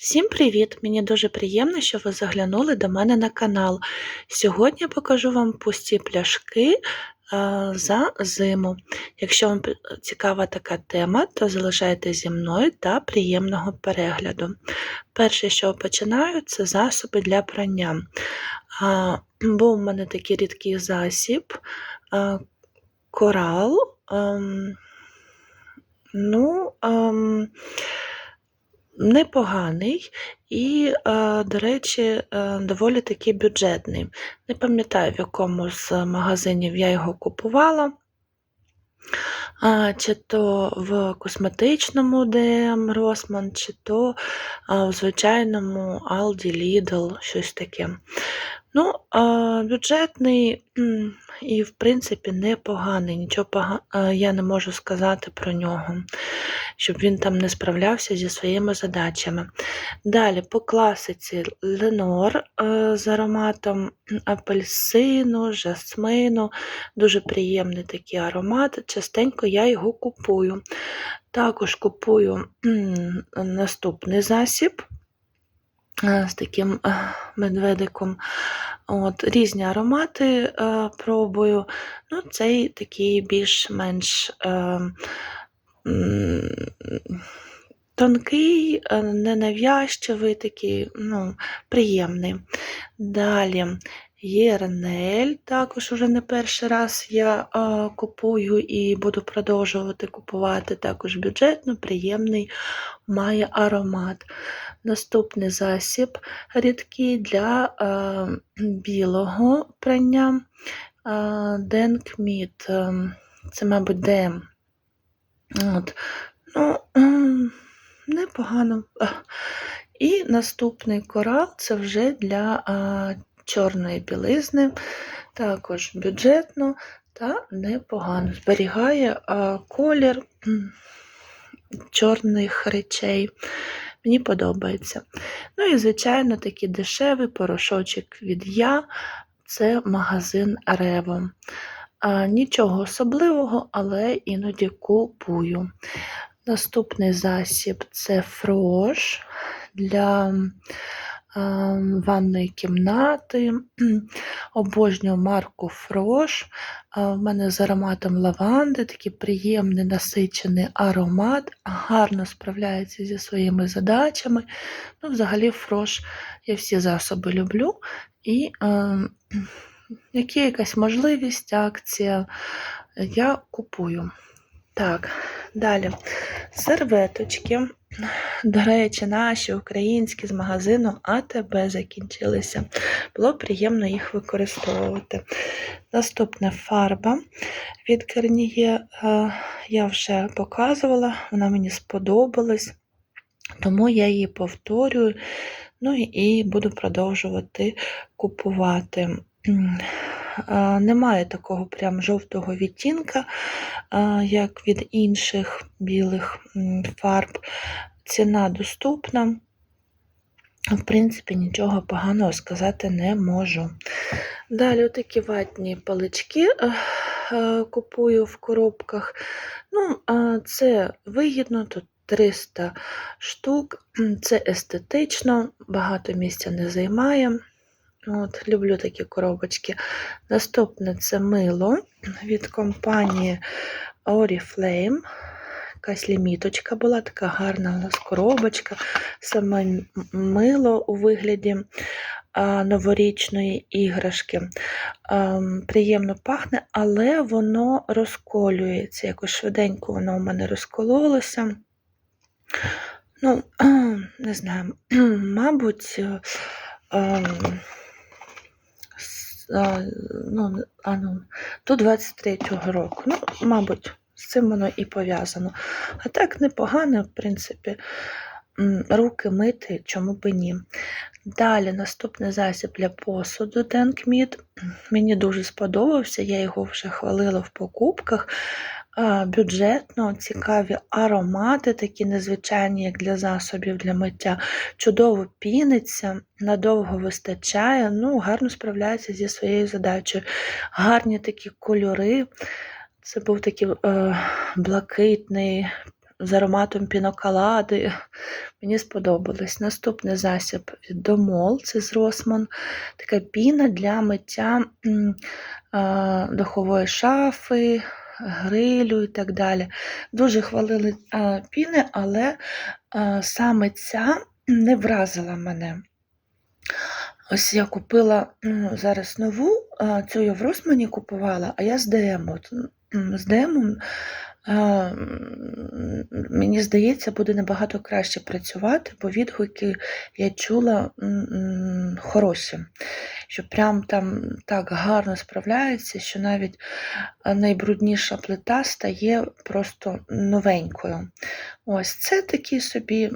Всім привіт! Мені дуже приємно, що ви заглянули до мене на канал. Сьогодні я покажу вам пусті пляшки за зиму. Якщо вам цікава така тема, то залишайтеся зі мною та приємного перегляду. Перше, що починаю, це засоби для прання. Був у мене такий рідкий засіб, корал. ем, Ну, ем, непоганий і, е, до речі, е, доволі таки бюджетний. Не пам'ятаю, в якому з магазинів я його купувала. Чи то в косметичному ДМ Росман, чи то в звичайному Aldi Lidl, щось таке. Ну, бюджетний і, в принципі, непоганий. Нічого пога... я не можу сказати про нього, щоб він там не справлявся зі своїми задачами. Далі, по класиці Ленор е, з ароматом апельсину, жасмину. Дуже приємний такий аромат. Частенько я його купую. Також купую наступний засіб з таким е, медведиком. От, різні аромати е, пробую. Ну, цей такий більш-менш е, тонкий, е, ненав'язчивий, такий, ну, приємний. Далі Єрнель, також уже не перший раз я е, купую і буду продовжувати купувати. Також бюджетно, приємний, має аромат. Наступний засіб рідкий для е, білого прання Денкміт. Це, мабуть, ДМ. От. Ну, ем, непогано. І наступний корал це вже для а, чорної білизни, також бюджетно та непогано. Зберігає а, колір чорних речей. Мені подобається. Ну і, звичайно, такий дешевий порошочок від Я це магазин Рево. А, Нічого особливого, але іноді купую. Наступний засіб це фрош для ванної кімнати. Обожнюю марку Фрош. В мене з ароматом лаванди, такий приємний насичений аромат, гарно справляється зі своїми задачами. Ну, взагалі, фрош я всі засоби люблю. І е, як є якась можливість, акція, я купую. Так, далі. Серветочки. До речі, наші українські з магазину АТБ закінчилися. Було приємно їх використовувати. Наступна фарба від е, я вже показувала, вона мені сподобалась, тому я її повторюю. Ну і буду продовжувати купувати. Немає такого прям жовтого відтінка, як від інших білих фарб. Ціна доступна. В принципі, нічого поганого сказати не можу. Далі такі ватні палички купую в коробках. Ну, Це вигідно, тут 300 штук, це естетично, багато місця не займає. От, Люблю такі коробочки. Наступне це мило від компанії Oriflame. Якась ліміточка була, така гарна у нас коробочка, саме мило у вигляді а, новорічної іграшки. Ам, Приємно пахне, але воно розколюється. Якось швиденько воно у мене розкололося. Ну, не знаю, мабуть, е, ем, а, ну, а, ну, до 23-го року. Ну, мабуть, з цим воно і пов'язано. А так непогано, в принципі, руки мити, чому б і ні. Далі наступний засіб для посуду Денкміт. Мені дуже сподобався, я його вже хвалила в покупках. Бюджетно, цікаві аромати, такі незвичайні, як для засобів для миття. Чудово піниться, надовго вистачає, ну, гарно справляється зі своєю задачею. Гарні такі кольори. Це був такий е, блакитний, з ароматом піноколади. Мені сподобалось. Наступний засіб від Домол, це з Росман. Така піна для миття м, духової шафи, грилю і так далі. Дуже хвалили а, піни, але а, саме ця не вразила мене. Ось я купила ну, зараз нову, а, цю я в Росмані купувала, а я з ДМ. От, з ДМ мені здається, буде набагато краще працювати, бо відгуки я чула хороші, що прям там так гарно справляється, що навіть найбрудніша плита стає просто новенькою. Ось це такий собі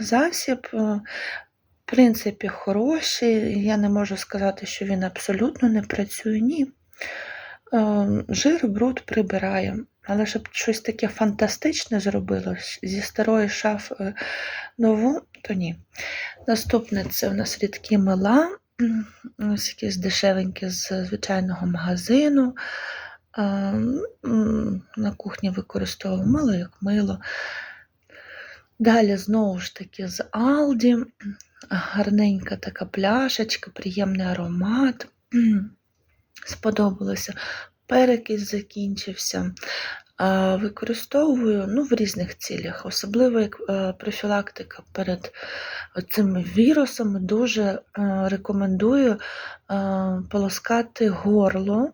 засіб. е, в принципі, хороший. Я не можу сказати, що він абсолютно не працює. Ні. Жир, бруд прибирає. Але щоб щось таке фантастичне зробилось зі старої шаф е, нову, то ні. Наступне це у нас рідкі мила, ось якісь дешевенькі з звичайного магазину. На кухні використовую мило як мило. Далі знову ж таки з Алді. Гарненька така пляшечка, приємний аромат. Сподобалося. Перекись закінчився. Використовую ну, в різних цілях, особливо як е, профілактика перед цими вірусами. Дуже е, рекомендую е, полоскати горло,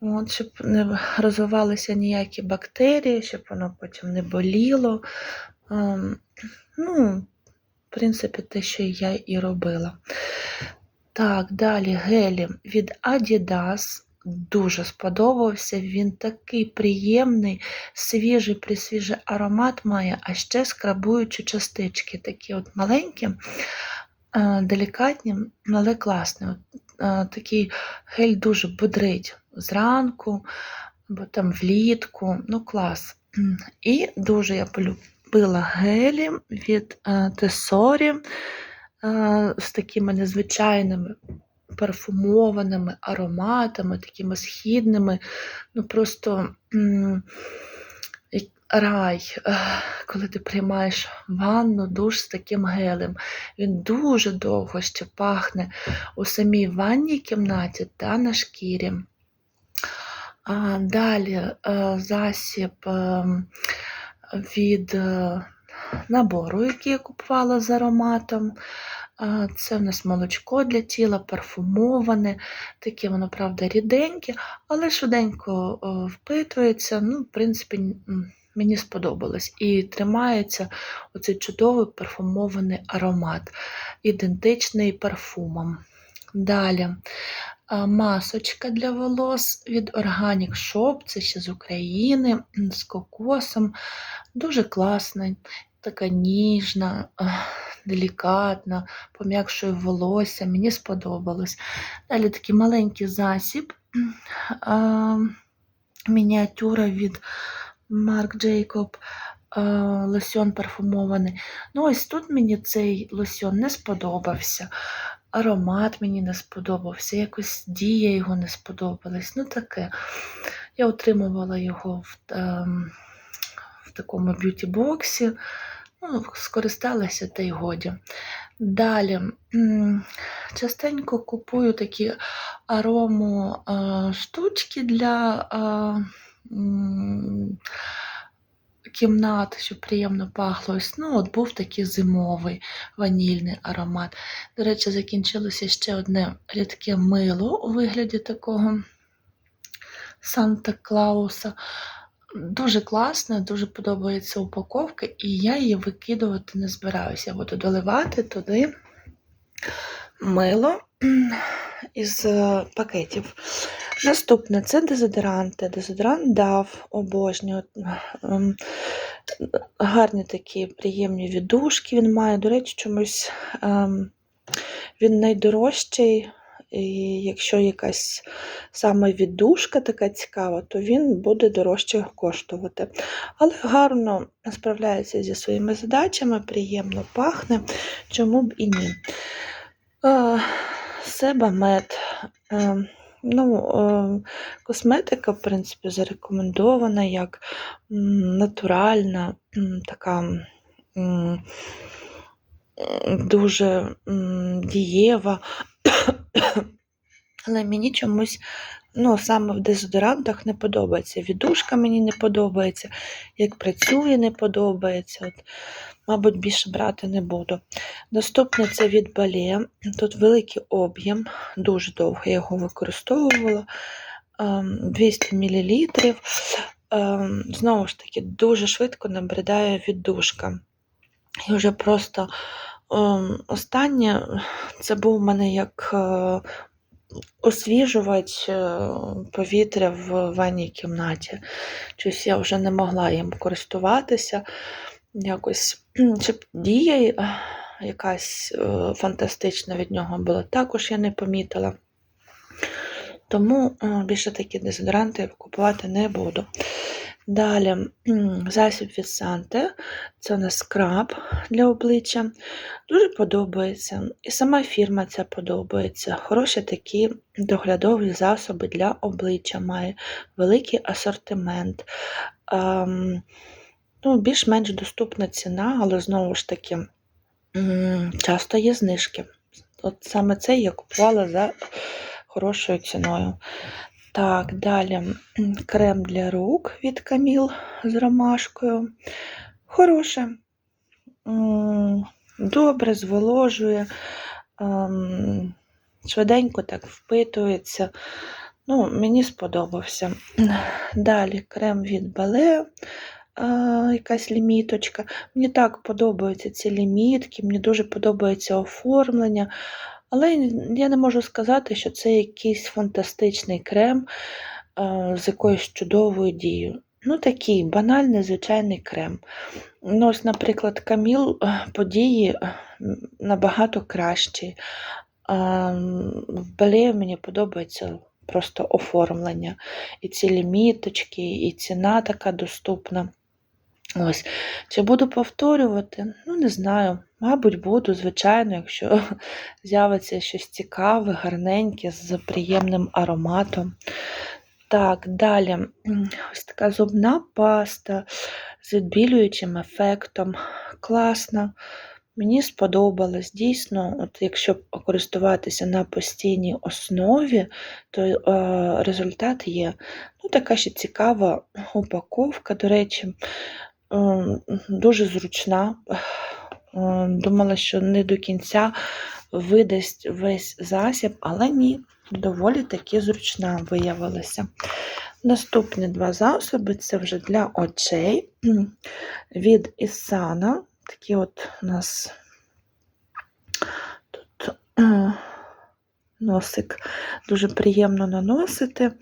от, щоб не розвивалися ніякі бактерії, щоб воно потім не боліло. Ем, Ну, в принципі, те, що я і робила. Так, далі гелі від Adidas. Дуже сподобався. Він такий приємний, свіжий, присвіжий аромат має, а ще скрабуючі частички, такі от маленькі, е, делікатні, але класні. От, е, Такий гель дуже бодрить зранку або там влітку. Ну, клас. І дуже я полюбила гелі від Тесорі е, з такими незвичайними парфумованими ароматами, такими східними. Ну просто рай, е, коли ти приймаєш ванну, душ з таким гелем. Він дуже довго ще пахне у самій ванній кімнаті та на шкірі. А, Далі е, засіб ем, від е, набору, який я купувала з ароматом. Це в нас молочко для тіла, парфумоване, таке воно, правда, ріденьке, але швиденько впитується. Ну, в принципі, мені сподобалось. І тримається оцей чудовий парфумований аромат, ідентичний парфумам. Далі масочка для волос від Organic Shop, це ще з України, з кокосом. Дуже класна, така ніжна, ах, делікатна, пом'якшує волосся, мені сподобалось. Далі такий маленький засіб, мініатюра від Марк Джейкоб. Лосьон парфумований. Ну, ось тут мені цей лосьон не сподобався. Аромат мені не сподобався, якось дія його не сподобалась. Ну, таке. Я отримувала його в, ем, в такому б'юті-боксі. Ну, скористалася та й годі. Далі частенько купую такі арому штучки для кімнат, щоб приємно пахло. Ну, от був такий зимовий ванільний аромат. До речі, закінчилося ще одне рідке мило у вигляді такого Санта-Клауса. Дуже класна, дуже подобається упаковка, і я її викидувати не збираюся. Я буду доливати туди мило із е, пакетів. Наступне це дезодоранти. Дезодорант дав обожнюю. Ем, Гарні такі приємні віддушки він має. До речі, чомусь ем, він найдорожчий. І якщо якась саме віддушка така цікава, то він буде дорожче коштувати. Але гарно справляється зі своїми задачами, приємно пахне, чому б і ні. Себамед. Е, Ну, е, косметика, в принципі, зарекомендована як натуральна, така дуже дієва. Але мені чомусь, ну, саме в дезодорантах не подобається. Віддушка мені не подобається, як працює, не подобається. От, мабуть, більше брати не буду. Наступне це від Бале. Тут великий об'єм, дуже довго я його використовувала. ем, 200 мл. Ем, Знову ж таки, дуже швидко набридає віддушка. І вже просто ем, останнє це був у мене як е, освіжувач е, повітря в ванній кімнаті. Щось я вже не могла їм користуватися. Якось чи дія е, якась фантастична від нього була, також я не помітила. Тому більше такі дезодоранти купувати не буду. Далі засіб від Санте, це у нас скраб для обличчя. Дуже подобається. І сама фірма ця подобається. Хороші такі доглядові засоби для обличчя має, великий асортимент. Ем, ну, більш-менш доступна ціна, але знову ж таки, часто є знижки. От саме це я купувала за хорошою ціною. Так, далі крем для рук від Каміл з ромашкою. Хороше. Добре зволожує, ем, швиденько так впитується. Ну, мені сподобався. Далі крем від Бале, е, якась ліміточка. Мені так подобаються ці лімітки, мені дуже подобається оформлення. Але я не можу сказати, що це якийсь фантастичний крем е, з якоюсь чудовою дією. Ну, такий банальний, звичайний крем. Ну, ось, наприклад, Каміл е, по дії е, набагато кращий. А, В Балеї мені подобається просто оформлення. І ці ліміточки, і ціна така доступна. Ось. Чи буду повторювати? Ну, не знаю. Мабуть, буду, звичайно, якщо з'явиться щось цікаве, гарненьке, з приємним ароматом. Так, далі ось така зубна паста з відбілюючим ефектом. Класна. Мені сподобалось. Дійсно, от якщо користуватися на постійній основі, то е, результат є. Ну, така ще цікава упаковка, до речі, дуже зручна. Е, Думала, що не до кінця видасть весь засіб, але ні, доволі таки зручна виявилася. Наступні два засоби це вже для очей від Ісана. Такі от у нас тут е, носик дуже приємно наносити.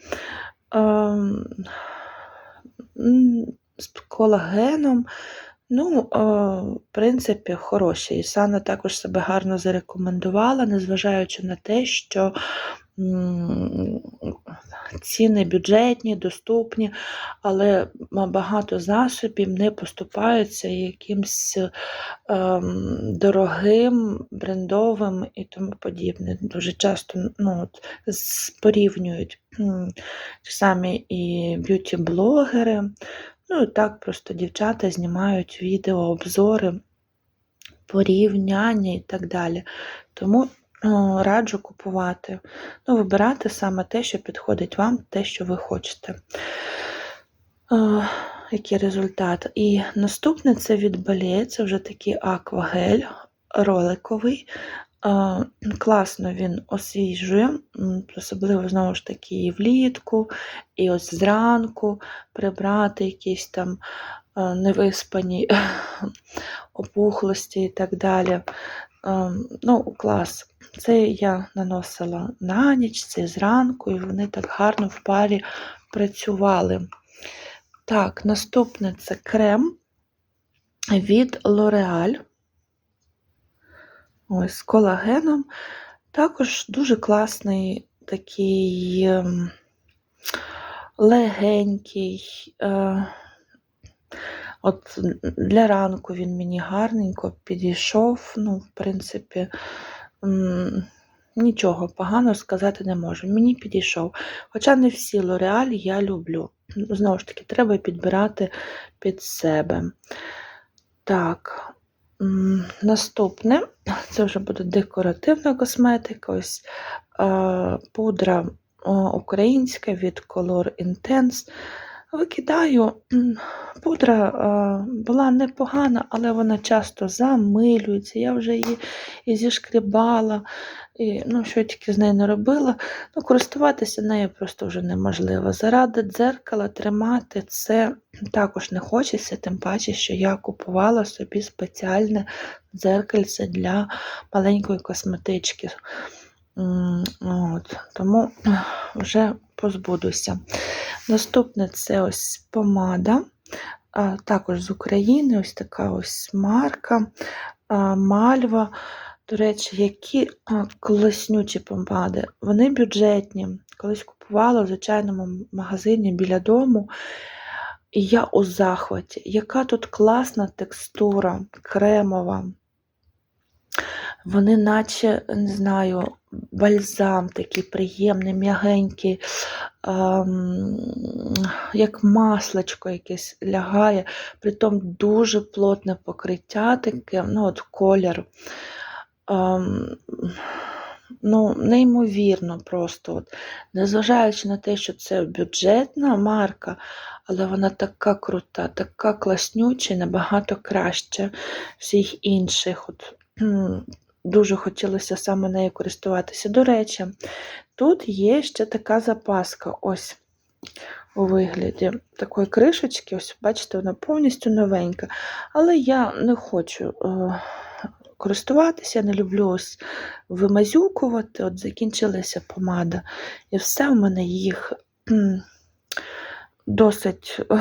З колагеном. Ну, е, в принципі, хороші. Ісана також себе гарно зарекомендувала, незважаючи на те, що ціни бюджетні, доступні, але багато засобів не поступаються якимсь ем, дорогим, брендовим і тому подібне. Дуже часто ну, от, порівнюють самі і б'юті-блогери. Ну і так просто дівчата знімають відео, обзори, порівняння і так далі. Тому о, раджу купувати. Ну, вибирати саме те, що підходить вам, те, що ви хочете. О, який результат? І наступне це від Balea, це вже такий аквагель роликовий. Класно він освіжує, особливо знову ж таки і влітку, і ось зранку прибрати якісь там невиспані опухлості і так далі. Ну, клас. Це я наносила на ніч, це зранку, і вони так гарно в парі працювали. Так, наступне це крем від L'Oreal. Ось з колагеном. Також дуже класний такий ем, легенький. Е, От для ранку він мені гарненько підійшов. Ну, в принципі, нічого поганого сказати не можу. Мені підійшов. Хоча не всі L'Oreal я люблю. Знову ж таки, треба підбирати під себе. Так, наступне це вже буде декоративна косметика. Ось е, пудра українська від Color Intense. Викидаю. Пудра е, була непогана, але вона часто замилюється. Я вже її і зішкрібала, і, ну, що я тільки з нею не робила. Ну, користуватися нею просто вже неможливо. Заради дзеркала тримати це також не хочеться, тим паче, що я купувала собі спеціальне дзеркальце для маленької косметички. От, тому вже позбудуся. Наступне це ось помада, також з України, ось така ось марка Мальва. До речі, які класнючі помади. Вони бюджетні. Колись купувала в звичайному магазині біля дому. І я у захваті. Яка тут класна текстура, кремова. Вони, наче, не знаю, бальзам такий приємний, м'ягенький, ем, як маслечко якесь лягає, притом дуже плотне покриття таке, ну от колір. Ем, ну, неймовірно просто. От. Незважаючи на те, що це бюджетна марка, але вона така крута, така класнюча і набагато краще всіх інших. От, дуже хотілося саме нею користуватися. До речі, тут є ще така запаска, ось у вигляді такої кришечки, ось бачите, вона повністю новенька. Але я не хочу е, користуватися, не люблю ось вимазюкувати. От закінчилася помада. І все в мене їх досить е,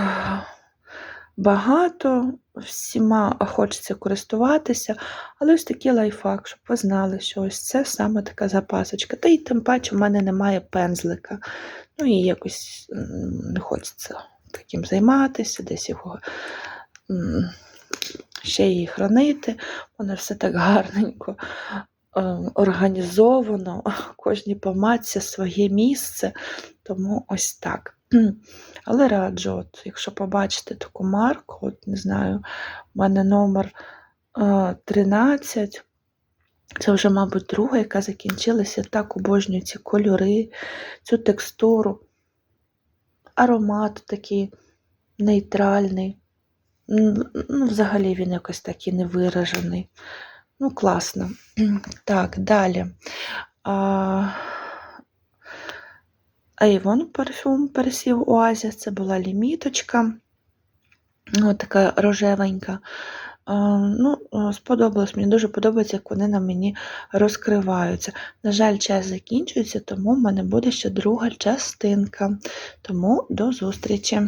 багато, всіма хочеться користуватися, але ось такий лайфхак, щоб ви знали, що ось це саме така запасочка. Та й тим паче в мене немає пензлика. Ну і якось не хочеться таким займатися, десь його ще її хранити. Воно все так гарненько е, організовано, кожній помадці своє місце, тому ось так. Але раджу, от, якщо побачите таку марку, от не знаю, у мене номер е, 13. Це вже, мабуть, друга, яка закінчилася. Так обожнюю ці кольори, цю текстуру, аромат такий нейтральний. Ну, взагалі він якось такий невиражений. Ну, класно. Так, далі. А, Avon парфюм пересів Оазіс, це була ліміточка. Ось така рожевенька. Ну, сподобалось, мені дуже подобається, як вони на мені розкриваються. На жаль, час закінчується, тому в мене буде ще друга частинка. Тому до зустрічі!